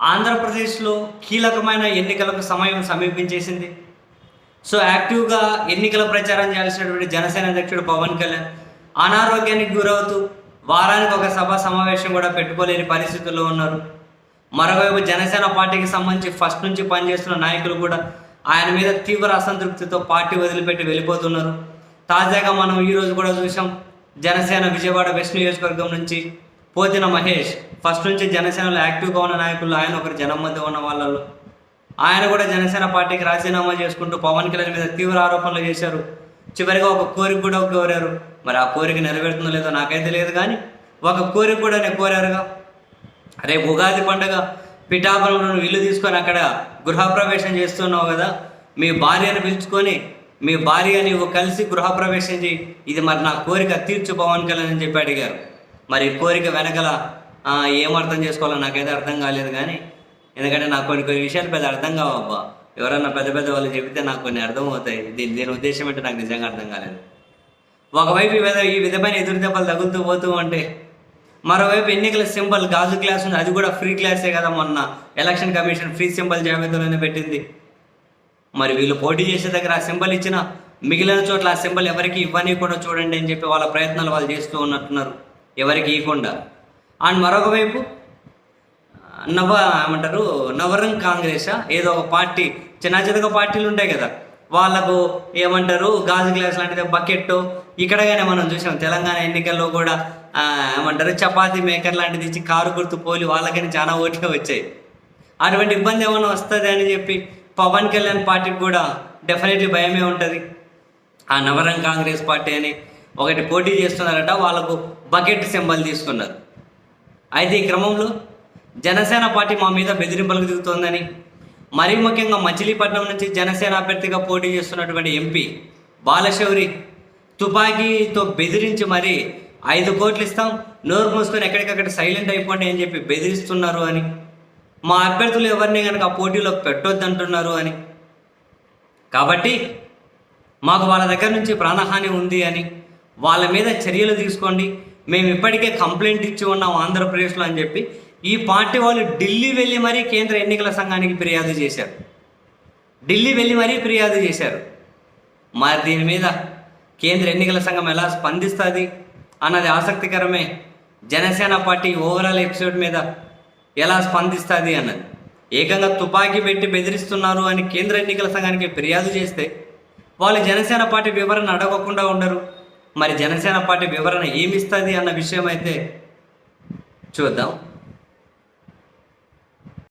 ఆంధ్రప్రదేశ్లో కీలకమైన ఎన్నికలకు సమయం సమీపించేసింది. సో యాక్టివ్గా ఎన్నికల ప్రచారం చేయాల్సినటువంటి జనసేన అధ్యక్షుడు పవన్ కళ్యాణ్ అనారోగ్యానికి గురవుతూ వారానికి ఒక సభ సమావేశం కూడా పెట్టుకోలేని పరిస్థితుల్లో ఉన్నారు. మరోవైపు జనసేన పార్టీకి సంబంధించి ఫస్ట్ నుంచి పనిచేస్తున్న నాయకులు కూడా ఆయన మీద తీవ్ర అసంతృప్తితో పార్టీ వదిలిపెట్టి వెళ్ళిపోతున్నారు. తాజాగా మనం ఈరోజు కూడా చూసాం జనసేన విజయవాడ వెస్ట్ నియోజకవర్గం నుంచి పోతిన మహేష్ ఫస్ట్ నుంచి జనసేనలో యాక్టివ్గా ఉన్న నాయకులు ఆయన ఒకరు జనం మధ్య ఉన్న వాళ్ళలో ఆయన కూడా జనసేన పార్టీకి రాజీనామా చేసుకుంటూ పవన్ కళ్యాణ్ మీద తీవ్ర ఆరోపణలు చేశారు. చివరిగా ఒక కోరిక కూడా కోరారు. మరి ఆ కోరిక నెరవేరుతుందో లేదో నాకైతే తెలియదు కానీ ఒక కోరిక కూడా నేను కోరారుగా. రేపు ఉగాది పండుగ పిఠాపురంలో ఇల్లు తీసుకొని అక్కడ గృహప్రవేశం చేస్తున్నావు కదా మీ భార్యను పిలుచుకొని మీ భార్య కలిసి గృహప్రవేశం చేయి. ఇది మరి నా కోరిక తీర్చు పవన్ కళ్యాణ్ అని చెప్పి అడిగారు. మరి కోరిక వెనకల ఏం అర్థం చేసుకోవాలో నాకైతే అర్థం కాలేదు కానీ ఎందుకంటే నాకు కొన్ని కొన్ని విషయాలు పెద్ద అర్థం కావబ్బా. ఎవరన్నా పెద్ద పెద్ద వాళ్ళు చెబితే నాకు కొన్ని అర్థం అవుతాయి దీని దీని ఉద్దేశం ఏంటో నాకు నిజంగా అర్థం కాలేదు. ఒకవైపు ఈ విధ ఈ విధమైన ఎదురు దెబ్బలు తగులుతూ పోతూ ఉంటే మరోవైపు ఎన్నికల సింబల్ గాజు క్లాస్ ఉంది. అది కూడా ఫ్రీ క్లాసే కదా మొన్న. ఎలక్షన్ కమిషన్ ఫ్రీ సింబల్ జాబితాలోనే పెట్టింది. మరి వీళ్ళు పోటీ చేసే దగ్గర ఆ సింబల్ ఇచ్చిన మిగిలిన చోట్ల ఆ సింబల్ ఎవరికి ఇవ్వని కూడా చూడండి అని చెప్పి వాళ్ళ ప్రయత్నాలు వాళ్ళు చేస్తూ ఉన్నట్టున్నారు. ఎవరికి ఇవ్వకుండా అండ్ మరొక వైపు నవ ఏమంటారు నవరంగ్ కాంగ్రెస్? ఏదో ఒక పార్టీ చిన్న చిన్నగా పార్టీలు ఉంటాయి కదా. వాళ్ళకు ఏమంటారు గాజు గ్లాస్ లాంటిది బకెట్ ఇక్కడగానే మనం చూసాం తెలంగాణ ఎన్నికల్లో కూడా ఏమంటారు చపాతీ మేకర్ లాంటిది ఇచ్చి కారు గుర్తు పోలి వాళ్ళకని చాలా ఓట్లు వచ్చాయి. అటువంటి ఇబ్బంది ఏమైనా వస్తుంది అని చెప్పి పవన్ కళ్యాణ్ పార్టీకి కూడా డెఫినెట్లీ భయమే ఉంటుంది. ఆ నవరంగ్ కాంగ్రెస్ పార్టీ అని ఒకటి పోటీ చేస్తున్నారట వాళ్ళకు బకెట్ సింబల్ తీసుకున్నారు. అయితే ఈ క్రమంలో జనసేన పార్టీ మా మీద బెదిరింపులకు దిగుతోందని మరీ ముఖ్యంగా మచిలీపట్నం నుంచి జనసేన అభ్యర్థిగా పోటీ చేస్తున్నటువంటి ఎంపీ బాలశౌరి తుపాకీతో బెదిరించి మరి ఐదు కోట్లు ఇస్తాం నోరు మూసుకొని ఎక్కడికక్కడ సైలెంట్ అయిపోండి అని చెప్పి బెదిరిస్తున్నారు అని. మా అభ్యర్థులు ఎవరిని కనుక ఆ పోటీలో పెట్టొద్దంటున్నారు అని. కాబట్టి మాకు వాళ్ళ దగ్గర నుంచి ప్రాణహాని ఉంది అని. వాళ్ళ మీద చర్యలు తీసుకోండి. మేము ఇప్పటికే కంప్లైంట్ ఇచ్చి ఉన్నాం ఆంధ్రప్రదేశ్లో అని చెప్పి. ఈ పార్టీ వాళ్ళు ఢిల్లీ వెళ్ళి మరీ కేంద్ర ఎన్నికల సంఘానికి ఫిర్యాదు చేశారు. ఢిల్లీ వెళ్ళి మరీ ఫిర్యాదు చేశారు. మరి దీని మీద కేంద్ర ఎన్నికల సంఘం ఎలా స్పందిస్తుంది అన్నది ఆసక్తికరమే. జనసేన పార్టీ ఓవరాల్ ఎపిసోడ్ మీద ఎలా స్పందిస్తుంది అన్నది. ఏకంగా తుపాకీ పెట్టి బెదిరిస్తున్నారు అని కేంద్ర ఎన్నికల సంఘానికి ఫిర్యాదు చేస్తే వాళ్ళు జనసేన పార్టీ వివరణ అడగకుండా ఉండరు. మరి జనసేన పార్టీ వివరణ ఏమిస్తుంది అన్న విషయం అయితే చూద్దాం.